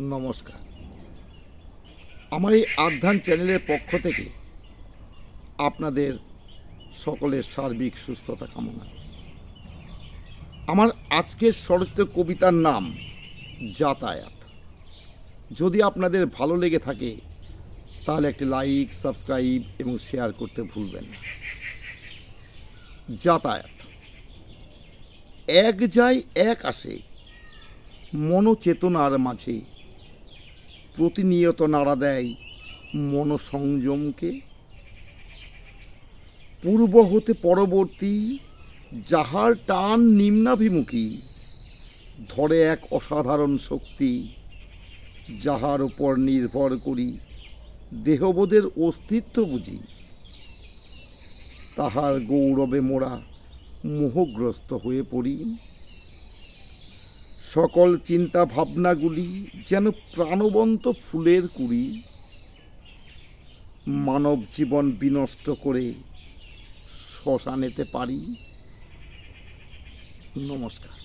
নমস্কার। আমার এই আধ্যান চ্যানেলের পক্ষ থেকে আপনাদের সকলের সার্বিক সুস্থতা কামনা। আমার আজকের স্বরচিত কবিতার নাম যাতায়াত। যদি আপনাদের ভালো লেগে থাকে, তাহলে একটি লাইক, সাবস্ক্রাইব এবং শেয়ার করতে ভুলবেন না। যাতায়াত। এক যায় এক আসে, মনোচেতনার মাঝে প্রতিনিয়ত নাড়া দেয় মনসংযমকে। পূর্ব হতে পরবর্তী যাহার টান নিম্নাভিমুখী, ধরে এক অসাধারণ শক্তি যাহার উপর নির্ভর করি দেহবোধের অস্তিত্ব বুঝি। তাহার গৌরবে মোরা মোহগ্রস্ত হয়ে পড়ি। সকল চিন্তা ভাবনাগুলি যেন প্রাণবন্ত ফুলের কুড়ি মানব জীবন বিনষ্ট করে শ্মশানেতে পারি। নমস্কার।